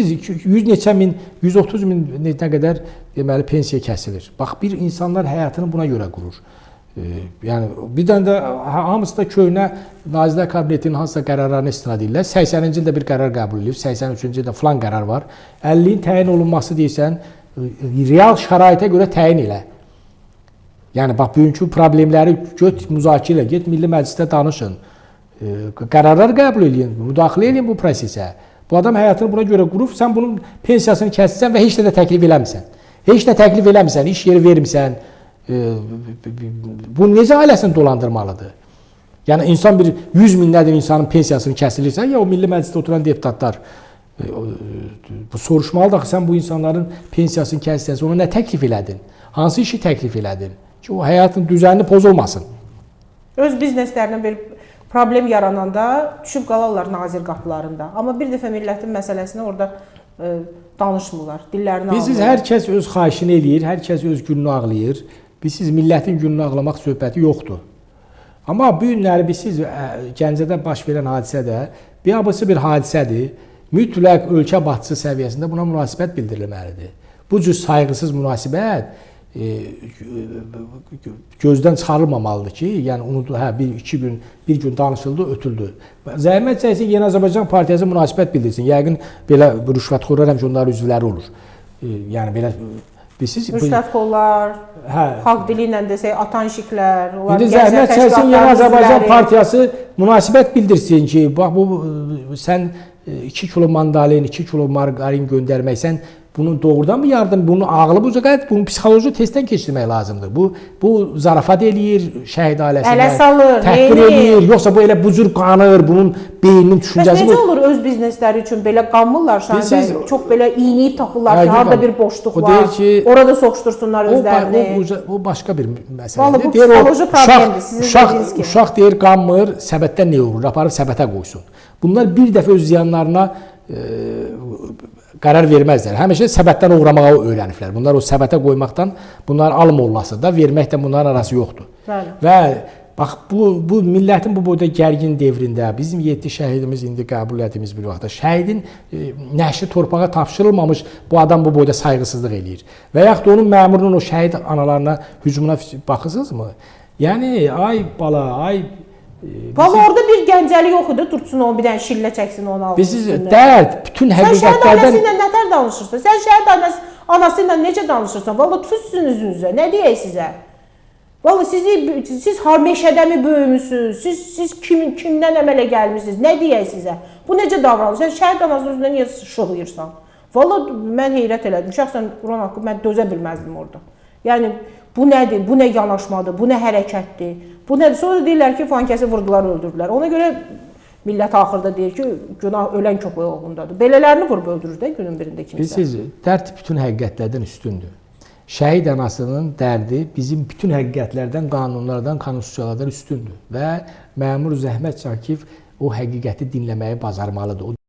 100 neçə min, 130 min nə qədər deməli pensiya kəsilir. Bax bir insanlar həyatını buna görə qurur. E, yəni bir dənə də ha- hamısı da köhnə Nazirlər Kabinetinin hansısa qərarlarına istinad edirlər. 80-ci ildə bir qərar qəbul edilib, 83-cü ildə falan qərar var. 50-nin təyin olunması deyirsən, real şəraitə görə təyin elə. Yəni bax bugünkü problemləri göt müzakirə, get Milli Məclisdə danışın. E, Qərarlar qəbul edin, müdaxilə edin bu prosesə. Bu adam həyatını buna görə qurub, sən bunun pensiyasını kəssən və heç nə də təklif eləmirsən. Heç nə təklif eləmirsən, iş yeri vermirsən. Bu necə ailəsini dolandırmalıdır? Yəni insan bir 100 minlərdən insanın pensiyasını kəsilirsə, ya o Milli Məclisdə oturan deputatlar e, e, bu soruşmalıdır axı sən bu insanların pensiyasını kəssən, ona nə təklif elədin? Hansı işi təklif elədin? Ki o həyatın düzəni pozulmasın. Öz bizneslərinə bir problem yarananda düşüb qalarlar nazir qapılarında. Amma bir dəfə millətin məsələsini orada e, danışmırlar. Dillərini Biz almırlar. hər kəs öz xahişini eləyir, hər kəs öz gününü ağlayır. Biz siz millətin gününü ağlamaq söhbəti yoxdur. Amma bu günləri biz siz ə, Gəncədə baş verən hadisə də biabısı bir hadisədir. Mütləq ölkə başçısı səviyyəsində buna münasibət bildirilməlidir. Bu cür sayğısız münasibət e, gözdən çıxarılmamalıdır ki, yəni unudul, hə bir iki gün, bir gün danışıldı, ötüldü. Zəhmət çəksin Yeni Azərbaycan Partiyası münasibət bildirsin. Yəqin belə rüşvətxorlar həmişə onların üzvləri olur. E, yəni belə bilirsiz, Rüşvətxorlar, hə. xalq dili ilə desək atanşiklər, onlar İndi zəhmət çəksin Yeni Azərbaycan. Partiyası münasibət bildirsin ki, bax bu e, sən 2 kilo mandalin, 2 kilo margarin göndərməksən bunun doğrudanmı yardım, bunun ağlı bu qədər, bunun psixoloji testdən keçirmək lazımdır. Bu bu zarafat eləyir şəhid ailəsinə. Ələ salır, təhqir eləyir, yoxsa bu elə bu cür qanır, bunun beyninin düşüncəsi necə bu. olur öz biznesləri üçün belə qanmırlar bəy? Çox belə iynəyib tapırlar ki, harda bir boşluq o var. deyir ki- Orada soxuştursunlar O, özlərini. o, o başqa bir Vallahi məsələdir. bu Deyir o, psixoloji problemdir, sizin uşaq, uşaq deyir qanmır, səbətdən nə olur? Aparıb səbətə qoysun. Bunlar bir dəfə öz ziyanlarına e, qərar verməzlər. Həmişə səbətdən uğramağa öyrəniblər. Bunlar o səbətə qoymaqdan, bunlar al mollası da, verməklə bunların arası yoxdur. Bəli. Və bax bu bu millətin bu boyda gərgin devrində bizim 7 şəhidimiz indi qəbul etdiyimiz bir vaxtda şəhidin e, nəşri torpağa tapşırılmamış bu adam bu boyda sayğısızlıq eləyir. Və yaxud da onun məmurunun o şəhid analarına hücumuna baxırsınızmı? Yəni ay bala, ay e, Valla orada bir gəncəli yox idi, tutsun onu bir dənə şillə çəksin onu alsın. biz dərd bütün Sən şəhid həqiqətlərdən anası ilə nətər danışırsan? Sən şəhid anası, anası ilə necə danışırsan? Valla tüssün üzünüzə. Nə deyək sizə? Valla sizi siz har meşədəmi böyümüsüz? Siz siz kimin kimdən əmələ gəlmisiniz? Nə deyək sizə? Bu necə davranış? Sən şəhid anasının üzünə niyə şığıyırsan? Valla mən heyrət elədim. Şəxsən Quran haqqı mən dözə bilməzdim orada. Yəni bu nədir? Bu nə yanaşmadır? Bu nə hərəkətdir? Bu nədir? Sonra deyirlər ki, falan kəsi vurdular, öldürdülər. Ona görə millət axırda deyir ki, günah ölən köpək oğlundadır. Belələrini vurub öldürür də günün birində kimsə. Bilirsiniz, dərd bütün həqiqətlərdən üstündür. Şəhid anasının dərdi bizim bütün həqiqətlərdən, qanunlardan, konstitusiyalardan üstündür və məmur Zəhmət Şakif o həqiqəti dinləməyi bacarmalıdır.